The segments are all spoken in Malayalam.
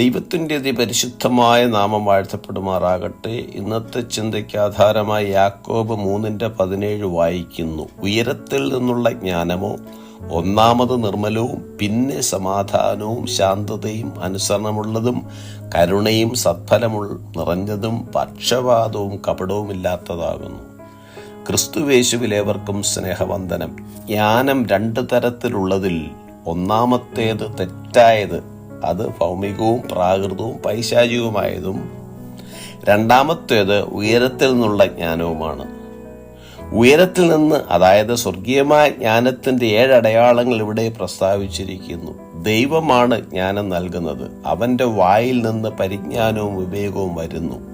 ദൈവത്തിന്റെ പരിശുദ്ധമായ നാമം വാഴ്ത്തപ്പെടുമാറാകട്ടെ. ഇന്നത്തെ ചിന്തയ്ക്ക് ആധാരമായി യാക്കോബ് മൂന്നിന്റെ പതിനേഴ് വായിക്കുന്നു. ഉയരത്തിൽ നിന്നുള്ള ജ്ഞാനമോ ഒന്നാമത് നിർമ്മലവും പിന്നെ സമാധാനവും ശാന്തതയും അനുസരണമുള്ളതും കരുണയും സത്ഫലമുൾ നിറഞ്ഞതും പക്ഷപാതവും കപടവുമില്ലാത്തതാകുന്നു. ക്രിസ്തുവേശുവിലേവർക്കും സ്നേഹവന്ദനം. ജ്ഞാനം രണ്ട് തരത്തിലുള്ളതിൽ ഒന്നാമത്തേത് തെറ്റായത് അത് ഭൗമികവും പ്രാകൃതവും പൈശാചികവുമായതും. രണ്ടാമത്തേത് ഉയരത്തിൽ നിന്നുള്ള ജ്ഞാനവുമാണ്. ഉയരത്തിൽ നിന്ന് അതായത് സ്വർഗീയമായ ജ്ഞാനത്തിന്റെ ഏഴ് അടയാളങ്ങൾ ഇവിടെ പ്രസ്താവിച്ചിരിക്കുന്നു. ദൈവമാണ് ജ്ഞാനം നൽകുന്നത്. അവന്റെ വായിൽ നിന്ന് പരിജ്ഞാനവും വിവേകവും വരുന്നു.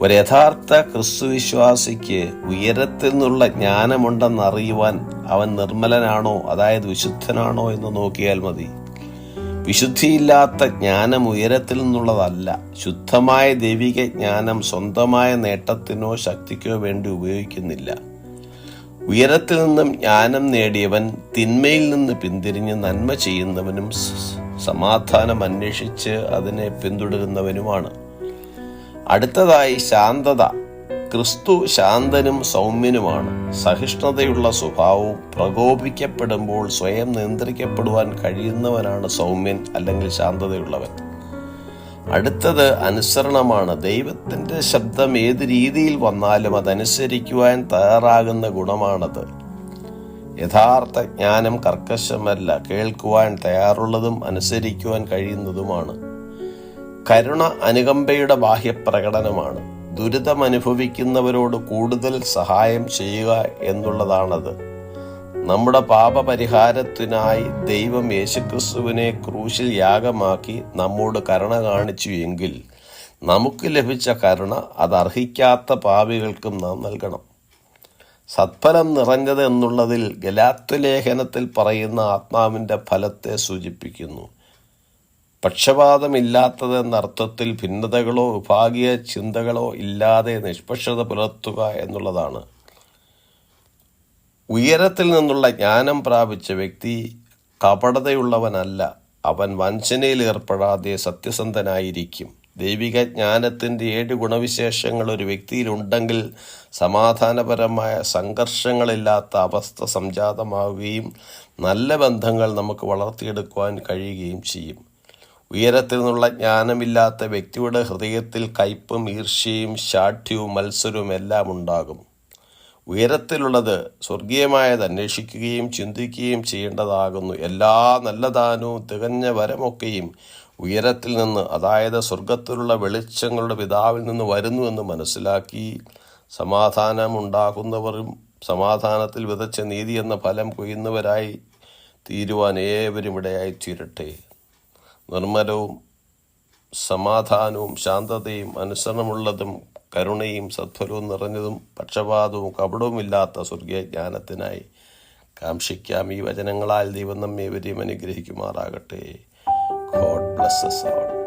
ഒരു യഥാർത്ഥ ക്രിസ്തുവിശ്വാസിക്ക് ഉയരത്തിൽ നിന്നുള്ള ജ്ഞാനമുണ്ടെന്നറിയുവാൻ അവൻ നിർമ്മലനാണോ അതായത് വിശുദ്ധനാണോ എന്ന് നോക്കിയാൽ മതി. വിശുദ്ധിയില്ലാത്ത ജ്ഞാനം ഉയരത്തിൽ നിന്നുള്ളതല്ല. ശുദ്ധമായ ദൈവിക ജ്ഞാനം സ്വന്തമായ നേട്ടത്തിനോ ശക്തിക്കോ വേണ്ടി ഉപയോഗിക്കുന്നില്ല. ഉയരത്തിൽ നിന്നും ജ്ഞാനം നേടിയവൻ തിന്മയിൽ നിന്ന് പിന്തിരിഞ്ഞ് നന്മ ചെയ്യുന്നവനും സമാധാനം അന്വേഷിച്ച് അതിനെ പിന്തുടരുന്നവനുമാണ്. അടുത്തതായി ശാന്തത. ക്രിസ്തു ശാന്തനും സൗമ്യനുമാണ്. സഹിഷ്ണുതയുള്ള സ്വഭാവവും പ്രകോപിക്കപ്പെടുമ്പോൾ സ്വയം നിയന്ത്രിക്കപ്പെടുവാൻ കഴിയുന്നവനാണ് സൗമ്യൻ അല്ലെങ്കിൽ ശാന്തതയുള്ളവൻ. അടുത്തത് അനുസരണമാണ്. ദൈവത്തിന്റെ ശബ്ദം ഏത് രീതിയിൽ വന്നാലും അതനുസരിക്കുവാൻ തയ്യാറാകുന്ന ഗുണമാണത്. യഥാർത്ഥ ജ്ഞാനം കർക്കശമല്ല. കേൾക്കുവാൻ തയ്യാറുള്ളതും അനുസരിക്കുവാൻ കഴിയുന്നതുമാണ്. കരുണ അനുകമ്പയുടെ ബാഹ്യപ്രകടനമാണ്. ദുരിതം അനുഭവിക്കുന്നവരോട് കൂടുതൽ സഹായം ചെയ്യുക എന്നുള്ളതാണത്. നമ്മുടെ പാപപരിഹാരത്തിനായി ദൈവം യേശുക്രിസ്തുവിനെ ക്രൂശിൽ യാഗമാക്കി നമ്മോട് കരുണ കാണിച്ചു എങ്കിൽ നമുക്ക് ലഭിച്ച കരുണ അത് അർഹിക്കാത്ത പാപികൾക്കും നാം നൽകണം. സത്ഫലം നിറഞ്ഞത് എന്നുള്ളതിൽ ഗലാത്വലേഖനത്തിൽ പറയുന്ന ആത്മാവിന്റെ ഫലത്തെ സൂചിപ്പിക്കുന്നു. പക്ഷപാതമില്ലാത്തത് എന്ന അർത്ഥത്തിൽ ഭിന്നതകളോ വിഭാഗീയ ചിന്തകളോ ഇല്ലാതെ നിഷ്പക്ഷത പുലർത്തുക എന്നുള്ളതാണ്. ഉയരത്തിൽ നിന്നുള്ള ജ്ഞാനം പ്രാപിച്ച വ്യക്തി കപടതയുള്ളവനല്ല. അവൻ വഞ്ചനയിൽ ഏർപ്പെടാതെ സത്യസന്ധനായിരിക്കും. ദൈവിക ജ്ഞാനത്തിന്റെ ഏഴ് ഗുണവിശേഷങ്ങൾ ഒരു വ്യക്തിയിലുണ്ടെങ്കിൽ സമാധാനപരമായ സംഘർഷങ്ങളില്ലാത്ത അവസ്ഥ സംജാതമാവുകയും നല്ല ബന്ധങ്ങൾ നമുക്ക് വളർത്തിയെടുക്കുവാൻ കഴിയുകയും ചെയ്യും. ഉയരത്തിൽ നിന്നുള്ള ജ്ഞാനമില്ലാത്ത വ്യക്തിയുടെ ഹൃദയത്തിൽ കയ്പും ഈർഷ്യയും ശാഠ്യവും മത്സരവും എല്ലാം ഉണ്ടാകും. ഉയരത്തിലുള്ളത് സ്വർഗീയമായത് അന്വേഷിക്കുകയും ചിന്തിക്കുകയും ചെയ്യേണ്ടതാകുന്നു. എല്ലാ നല്ല ദാനവും തികഞ്ഞ വരമൊക്കെയും ഉയരത്തിൽ നിന്ന് അതായത് സ്വർഗത്തിലുള്ള വെളിച്ചങ്ങളുടെ പിതാവിൽ നിന്ന് വരുന്നുവെന്ന് മനസ്സിലാക്കി സമാധാനമുണ്ടാകുന്നവരും സമാധാനത്തിൽ വിതച്ച നീതി എന്ന ഫലം കൊയ്യുന്നവരായി തീരുവാൻ ഏവരും ഇടയായി തീരട്ടെ. നിർമ്മലവും സമാധാനവും ശാന്തതയും അനുസരണമുള്ളതും കരുണയും സത്വരവും നിറഞ്ഞതും പക്ഷപാതവും കപടവുമില്ലാത്ത സ്വർഗീയ ജ്ഞാനത്തിനായി കാംക്ഷിക്കാം ഈ വചനങ്ങളാൽ ദൈവം നമ്മെ ഇവരെയും അനുഗ്രഹിക്കുമാറാകട്ടെ. God blesses all